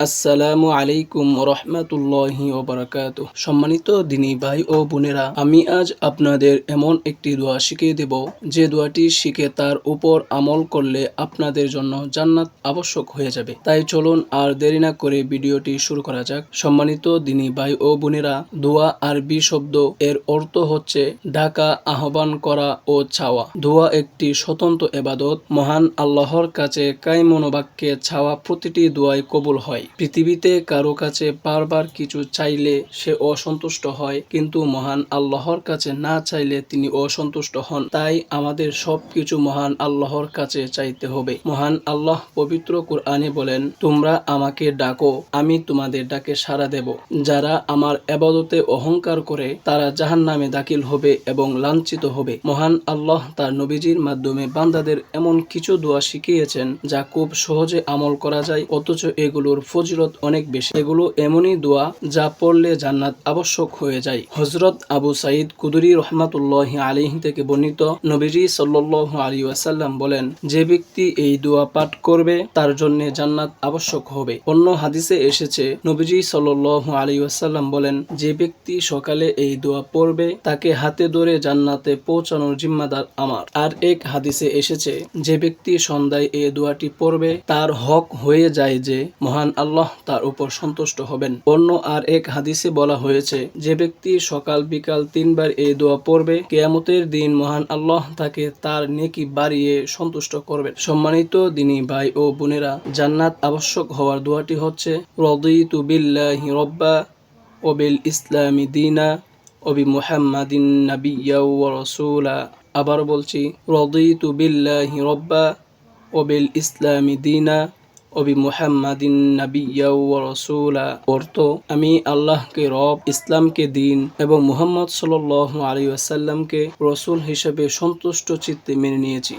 আসসালামু আলাইকুম রহমতুল্লাহি ওবরাকাত। সম্মানিত দিনী ভাই ও বোনেরা, আমি আজ আপনাদের এমন একটি দোয়া শিখিয়ে দেব, যে দোয়াটি শিখে তার উপর আমল করলে আপনাদের জন্য জান্নাত আবশ্যক হয়ে যাবে। তাই চলুন আর দেরি না করে ভিডিওটি শুরু করা যাক। সম্মানিত দিনী ভাই ও বোনেরা, দোয়া আরবি শব্দ এর অর্থ হচ্ছে ঢাকা আহ্বান করা ও ছাওয়া। দোয়া একটি স্বতন্ত্র এবাদত। মহান আল্লাহর কাছে কাই মনোবাক্যে ছাওয়া প্রতিটি দোয়াই কবুল হয়। পৃথিবীতে কারও কাছে বারবার কিছু চাইলে সে অসন্তুষ্ট হয়, কিন্তু মহান আল্লাহর কাছে না চাইলে তিনি অসন্তুষ্ট হন। তাই আমাদের সবকিছু মহান আল্লাহর কাছে চাইতে হবে। মহান আল্লাহ পবিত্র কুরআনে বলেন, তোমরা আমাকে ডাকো, আমি তোমাদের ডাকে সাড়া দেব। যারা আমার এবাদতে অহংকার করে, তারা জাহান নামে দাখিল হবে এবং লাঞ্ছিত হবে। মহান আল্লাহ তার নবীজির মাধ্যমে বান্দাদের এমন কিছু দোয়া শিখিয়েছেন, যা খুব সহজে আমল করা যায়, অথচ এগুলোর ফজিলত অনেক বেশি। এগুলো এমনই দোয়া যা পড়লে জান্নাত আবশ্যক হয়ে যায়। হজরত আবু সাইদ কুদুরি রহমাতুল্লাহ আলিহ থেকে বর্ণিত নবীজি সাল্লাহ আলী ওয়াসাল্লাম বলেন, যে ব্যক্তি এই দোয়া পাঠ করবে, তার জন্য জান্নাত আবশ্যক হবে। অন্য হাদিসে এসেছে, নবীজি সাল্লাহ আলী ওয়াসাল্লাম বলেন, যে ব্যক্তি সকালে এই দোয়া পড়বে, তাকে হাতে ধরে জান্নাতে পৌঁছানোর জিম্মাদার আমার। আর এক হাদিসে এসেছে, যে ব্যক্তি সন্ধ্যায় এই দোয়াটি পড়বে, তার হক হয়ে যায় যে মহান আল্লাহ তার উপর সন্তুষ্ট হবেন। অন্য আর এক হাদিসে বলা হয়েছে, যে ব্যক্তি সকাল বিকাল তিনবার এই দোয়া পড়বে, কেয়ামতের দিন মহান আল্লাহ তাকে তার নেকি বাড়িয়ে সন্তুষ্ট করবেন। সম্মানিত দিনী ভাই ও বোনেরা, জান্নাত আবশ্যক হওয়ার দোয়াটি হচ্ছে, রদিতু রব্বা ও বিল ইসলামি দিনা অবি মুহাম্মাদিন নাবিয়্যা ওয়া আবার বলছি, রদিতু বিল্লাহি রব্বা ও বিল ইসলামি দিনা অবি মুহাম্মাদিন নাবিয়্যা ওয়া রাসূলা। অর্থ, আমি আল্লাহকে রব, ইসলামকে দিন এবং মুহাম্মদ সাল্লাল্লাহু আলী ওয়াসাল্লামকে রসুল হিসেবে সন্তুষ্ট চিত্তে মেনে নিয়েছি।